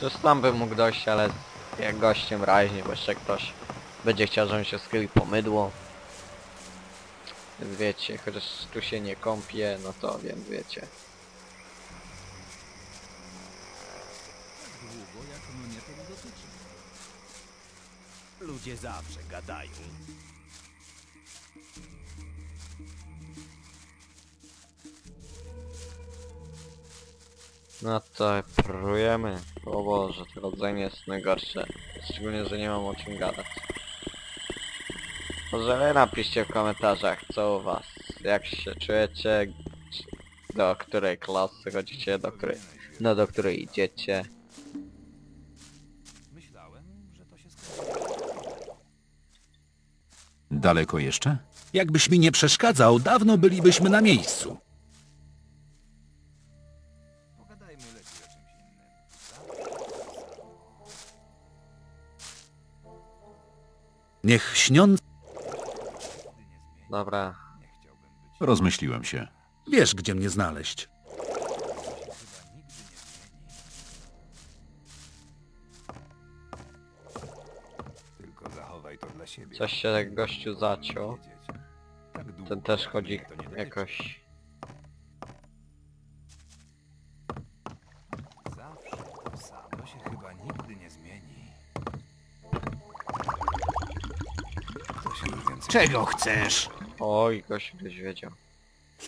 To sam bym mógł dojść, ale jak gościem raźnie, bo jeszcze ktoś będzie chciał, żebym się skrył po mydło. Więc wiecie, chociaż tu się nie kąpię, no to więc wiecie. Długo jak mnie to dotyczy. Ludzie zawsze gadają. No to próbujemy. O Boże, to rodzenie jest najgorsze. Szczególnie, że nie mam o czym gadać. Może wy napiszcie w komentarzach, co u was. Jak się czujecie, do której klasy chodzicie, do której, no do której idziecie. Myślałem, że to się skończy. Daleko jeszcze? Jakbyś mi nie przeszkadzał, dawno bylibyśmy na miejscu. Pogadajmy lepiej o czymś. Niech śniąc... Dobra, Nie chciałbym być. Rozmyśliłem się. Wiesz, gdzie mnie znaleźć. Chyba nigdy nie zmieni. Tylko zachowaj to dla siebie. coś się tak gościu zaciął. Ten też chodzi jakoś... Zawsze to samo się chyba nigdy nie zmieni. To się już więcej Czego chcesz? Oj, gościu gdzieś wiedział.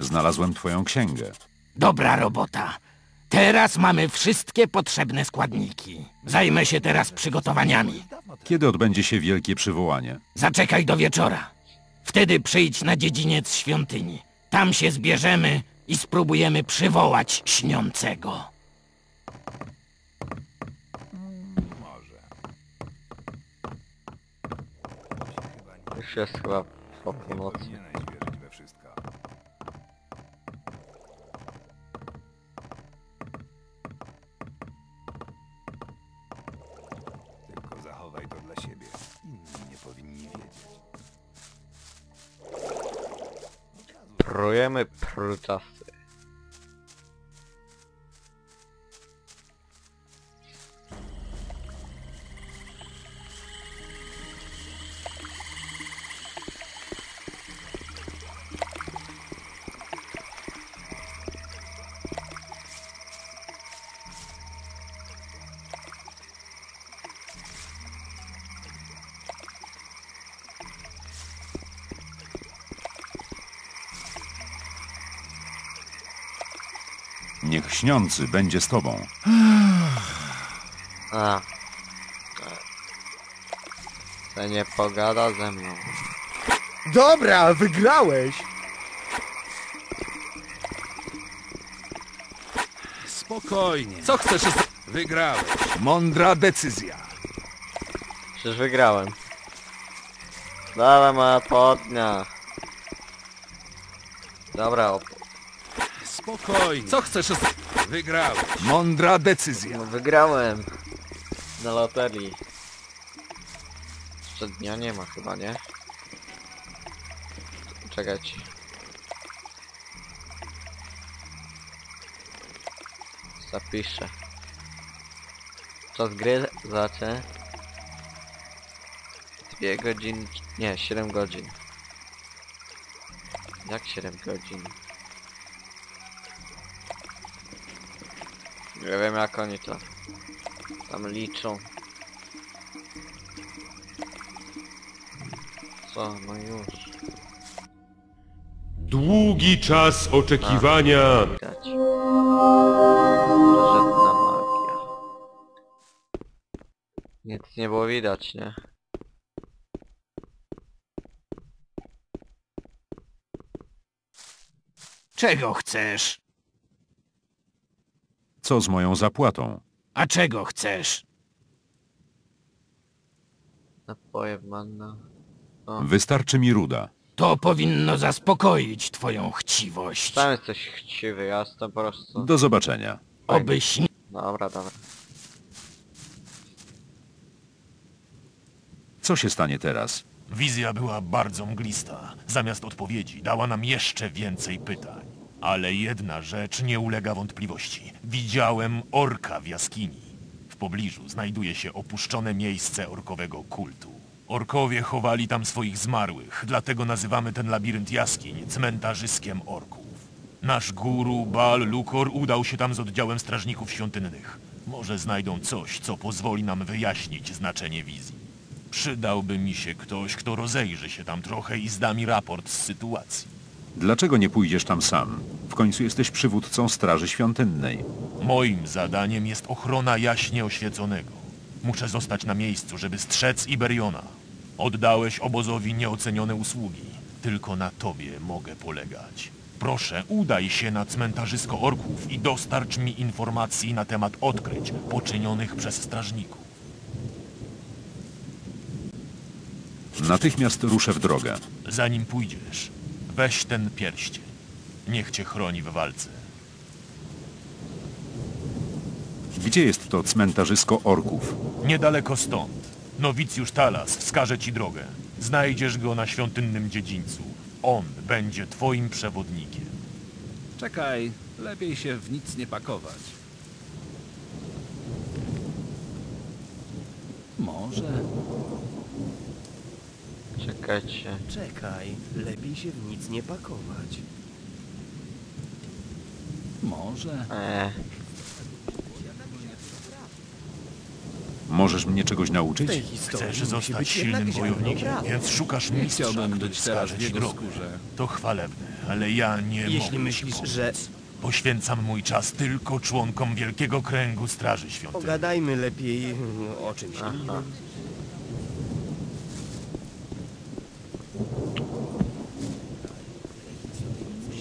Znalazłem twoją księgę. Dobra robota. Teraz mamy wszystkie potrzebne składniki. Zajmę się teraz przygotowaniami. Kiedy odbędzie się wielkie przywołanie? Zaczekaj do wieczora. Wtedy przyjdź na dziedziniec świątyni. Tam się zbierzemy i spróbujemy przywołać śniącego. może. Już jest chyba po północy. powinieneś wierzyć we wszystko. Tylko zachowaj to dla siebie. Inni nie powinni wiedzieć. Prujemy prutasy. Śniący będzie z tobą. A. To nie pogada ze mną. Dobra, wygrałeś! Spokojnie. Co chcesz? Wygrałeś. Mądra decyzja. Przecież wygrałem. Dawaj moja podnia. Dobra, op Spokojnie. Co chcesz? Wygrałeś. Mądra decyzja. no wygrałem. Na loterii. Jeszcze dnia nie ma chyba, nie? Czekać. Zapiszę. Czas gry zacznie. Dwie godziny... Nie, 7 godzin. Jak 7 godzin? Nie wiem jak oni to tam liczą. Co? No już. Długi czas oczekiwania. Widać. Starożytna magia. Nic nie było widać, nie? Czego chcesz? Co z moją zapłatą? A czego chcesz? Napoje manna. Wystarczy mi ruda. To powinno zaspokoić twoją chciwość. Sam jesteś chciwy, ja jestem po prostu... Do zobaczenia. Obyś nie... Dobra, dobra. Co się stanie teraz? Wizja była bardzo mglista. Zamiast odpowiedzi dała nam jeszcze więcej pytań. Ale jedna rzecz nie ulega wątpliwości. Widziałem orka w jaskini. W pobliżu znajduje się opuszczone miejsce orkowego kultu. Orkowie chowali tam swoich zmarłych, dlatego nazywamy ten labirynt jaskiń cmentarzyskiem orków. Nasz guru Bal Lukor udał się tam z oddziałem strażników świątynnych. Może znajdą coś, co pozwoli nam wyjaśnić znaczenie wizji. Przydałby mi się ktoś, kto rozejrzy się tam trochę i zda mi raport z sytuacji. Dlaczego nie pójdziesz tam sam? W końcu jesteś przywódcą Straży Świątynnej. Moim zadaniem jest ochrona jaśnie oświeconego. Muszę zostać na miejscu, żeby strzec Iberiona. Oddałeś obozowi nieocenione usługi. Tylko na tobie mogę polegać. Proszę, udaj się na cmentarzysko orków i dostarcz mi informacji na temat odkryć poczynionych przez strażników. Natychmiast ruszę w drogę. Zanim pójdziesz, weź ten pierścień. Niech cię chroni w walce. Gdzie jest to cmentarzysko orków? Niedaleko stąd. Nowicjusz Talas wskaże ci drogę. Znajdziesz go na świątynnym dziedzińcu. On będzie twoim przewodnikiem. Czekaj, lepiej się w nic nie pakować. Może. Czekajcie. Czekaj, lepiej się w nic nie pakować. Może. Eee, Możesz mnie czegoś W nauczyć? tej historii Chcesz musi zostać być silnym jednak ziarno wojownikiem, prawdy. więc szukasz Nie mistrza, chciałbym który być teraz wskaże w ci jego drogę. skórze. To chwalebne, ale ja nie Jeśli mogę myślisz, ci pomóc. że... Poświęcam mój czas tylko członkom Wielkiego Kręgu Straży Świątynnej. Pogadajmy lepiej o czymś innym.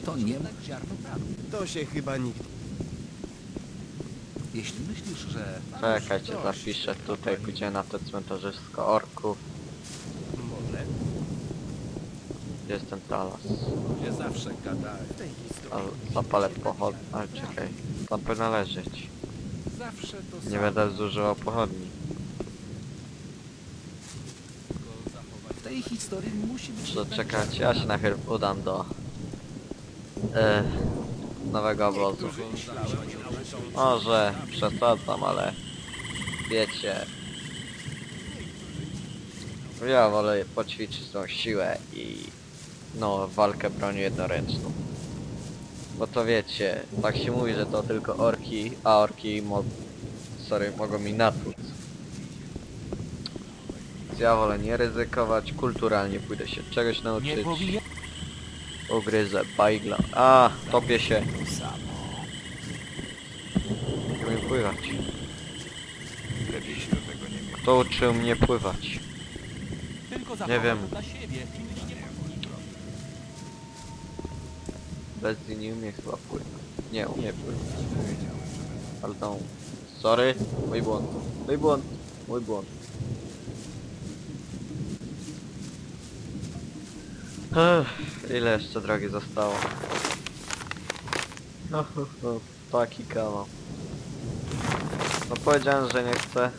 To nie ziarno prawdy. To się chyba nigdy... Jeśli myślisz, że czekajcie, zapiszę tutaj, gdzie na to cmentarzysko orków. Może Gdzie jest ten talas? ludzie zawsze gadają. w tej historii... A, zapalę pochod... Ale czekaj, tam powinno leżeć. Zawsze to Nie samo. będę zużywał pochodni. W tej historii musi być... To czekajcie, ja się najpierw udam do... E, nowego obozu. Może przesadzam, ale... Wiecie... Ja wolę poćwiczyć tą siłę i... No, walkę bronią jednoręczną. Bo to wiecie, tak się mówi, że to tylko orki, a orki mo... Sorry, mogą mi natłuc. Ja wolę nie ryzykować, kulturalnie pójdę się czegoś nauczyć. Ugryzę bajgla. A, topię się. Nie umiem pływać. Lepiej się do tego nie mieć. Kto uczył mnie pływać? Nie wiem. Bezdy nie umie chyba pływać. Nie, umie pływać. Pardon. Sorry, mój błąd. Mój błąd. Mój błąd. Ech, ile jeszcze drogi zostało? No, no, taki kawał. No powiedziałem, że nie chcę.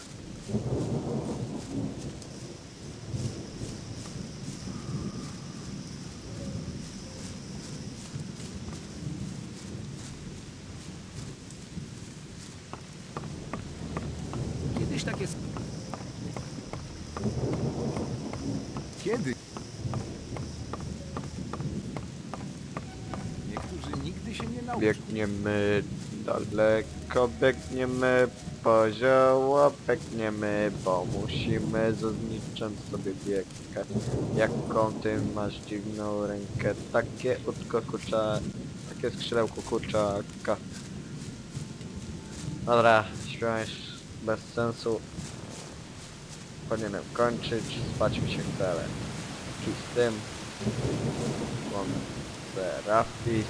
Kiedyś takie... Kiedy? Niektórzy nigdy się nie nauczą. Biegniemy daleko, biegniemy po zioło, biegniemy, bo musimy znicząc sobie biegać. Jaką ty masz dziwną rękę, takie utko kurcza, takie skrzydełko kurczaka. Dobra, śpiewam bez sensu. Powinienem kończyć, spać mi się chce, chuj z tym. Serafis.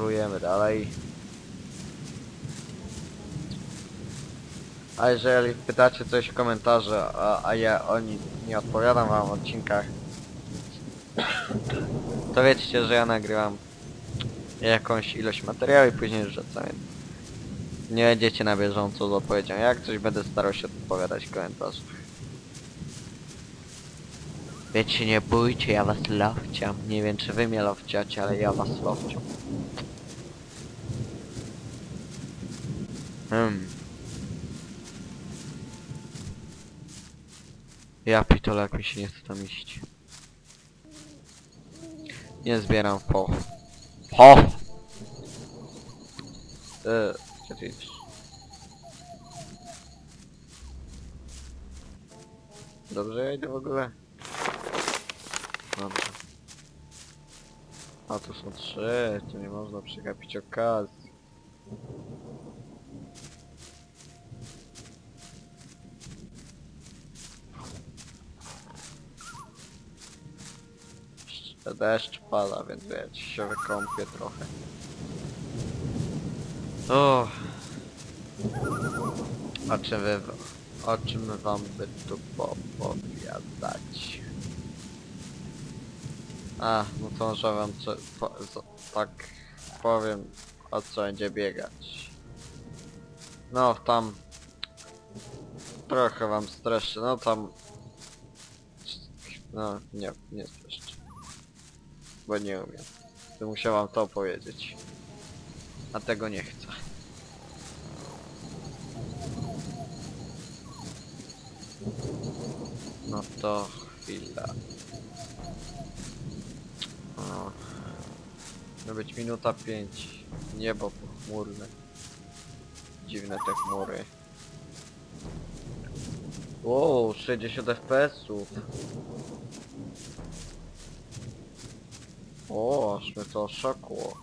Próbujemy dalej. A jeżeli pytacie coś w komentarzu, a, a ja o nic nie odpowiadam wam w odcinkach, to wiecie, że ja nagrywam jakąś ilość materiału i później rzucam. więc Nie będziecie na bieżąco z odpowiedzią. Jak coś będę starał się odpowiadać w komentarzach. Wiecie, nie bójcie, ja was lowciam. Nie wiem, czy wy mnie lowciacie, ale ja was lowciam. Hmm. Ja pitole, jak mi się nie chce tam iść. Nie zbieram po. Po! Eee, gdzie ty idziesz? Dobrze ja idę w ogóle? Dobrze. A tu są trzy, to nie można przegapić okazji. Jeszcze deszcz pada, więc wiecie, się wykąpię trochę. O. O czym wy, o czym wam by tu popowiadać? A, no to może wam co, po, tak powiem, o co będzie biegać. No, tam trochę wam streszę, no tam no, nie, nie streszczę. Bo nie umiem. To musiałam to powiedzieć. A tego nie chcę. No to chwila. O. Ma być minuta 5. Niebo pochmurne. Dziwne te chmury. Wow, 60 FPS-ów. O, aż mnie to oszokło.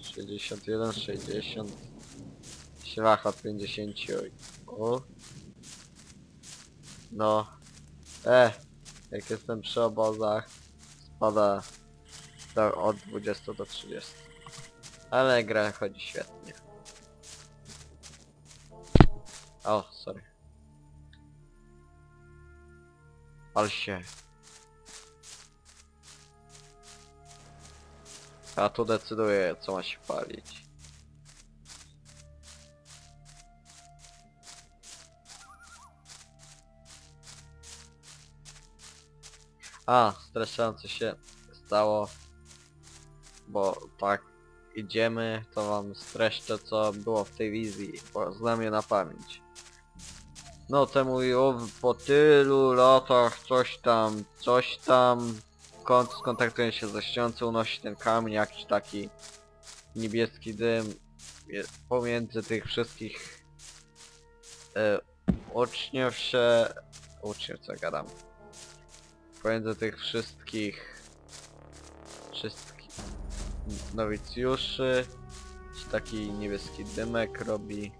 Sześćdziesiąt jeden, sześćdziesiąt. Ślach od pięćdziesięciu. O. No. E, jak jestem przy obozach, spada do, od 20 do 30. Ale gra chodzi świetnie. O, sorry. Pal się. A tu decyduję, co ma się palić. A, stresujące się stało, bo tak idziemy, to wam streszczę co było w tej wizji, bo znam je na pamięć. No temu po tylu latach coś tam, coś tam kont skontaktuje się ze ściącą, unosi ten kamień, jakiś taki niebieski dym pomiędzy tych wszystkich e, uczniów się... uczniów co gadam pomiędzy tych wszystkich nowicjuszy taki niebieski dymek robi.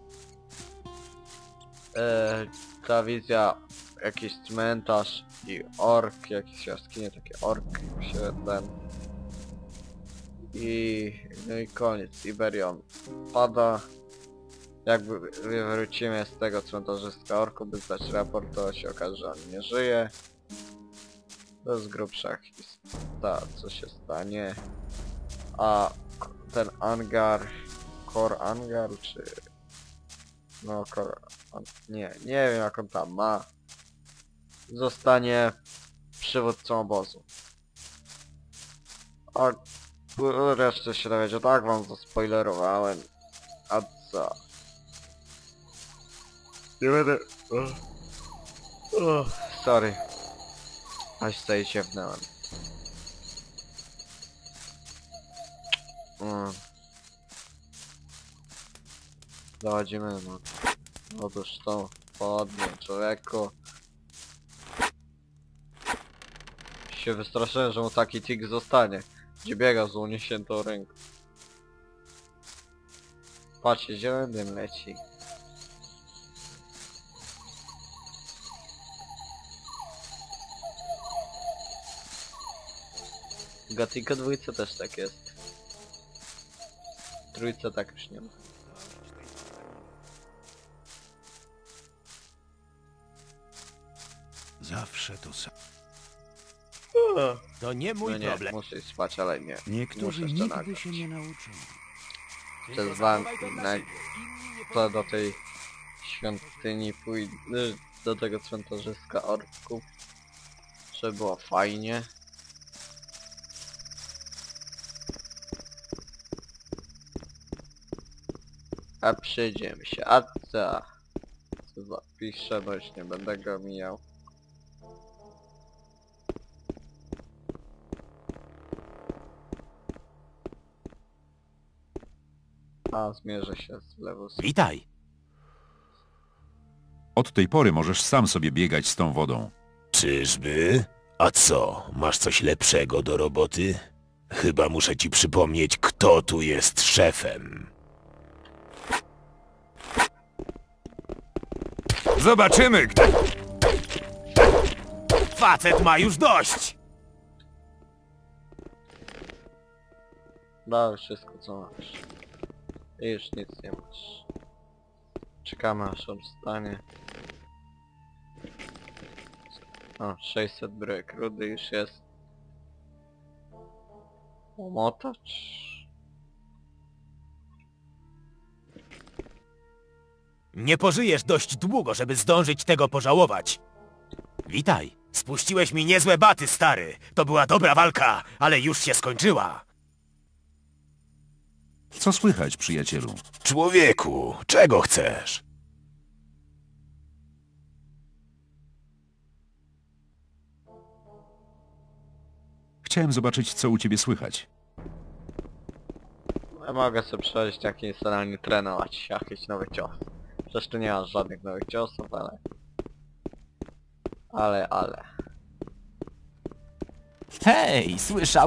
E, ta wizja jakiś cmentarz i ork, jakieś jaskinie, takie ork się ten. I no i koniec, Iberion pada. Jakby wrócimy z tego cmentarzyska orku, by zdać raport, to się okaże, że on nie żyje. To jest grubsza historia, co się stanie. A ten angar, core angar, czy... No, core... an- Nie, nie wiem jak on tam ma. Zostanie przywódcą obozu. A p- resztę się dowiedział, tak wam zaspoilerowałem. A co? Nie będę... Sorry. Aż tutaj ziewnęłem. Mm. Dochodzimy, no. Otóż to, podnie, człowieku. Się wystraszyłem, że mu taki tik zostanie. Gdzie biega z uniesiętą ręką. Patrzcie, zielony dym leci. W Gothica dwójce też tak jest. W Trójce tak już nie ma. Zawsze to samo. To nie mój No nie, problem. muszę iść spać, ale nie. Niektórzy Muszę jeszcze nigdy nagrać. się nie nauczą. Przez wam na, to do tej świątyni pójdę, do tego cmentarzyska orków. Żeby było fajnie. A przyjdziemy się, a co? Co zapiszę, bo już nie będę go mijał. A, zmierzę się z lewą stroną. Witaj. Od tej pory możesz sam sobie biegać z tą wodą. Czyżby? A co, masz coś lepszego do roboty? Chyba muszę ci przypomnieć, kto tu jest szefem. Zobaczymy, kto... Facet ma już dość! Dałem wszystko co masz. I już nic nie masz. Czekamy aż on wstanie. O, 600 bryk. Rudy już jest. Łomotacz. Nie pożyjesz dość długo, żeby zdążyć tego pożałować. Witaj. Spuściłeś mi niezłe baty, stary. To była dobra walka, ale już się skończyła. Co słychać, przyjacielu? Człowieku, czego chcesz? Chciałem zobaczyć, co u ciebie słychać. Ja mogę sobie przejść jakieś staranie trenować jakieś nowe ciosy. Tu nie masz żadnych nowych ciosów, ale... Ale, ale... Hej, słyszałem.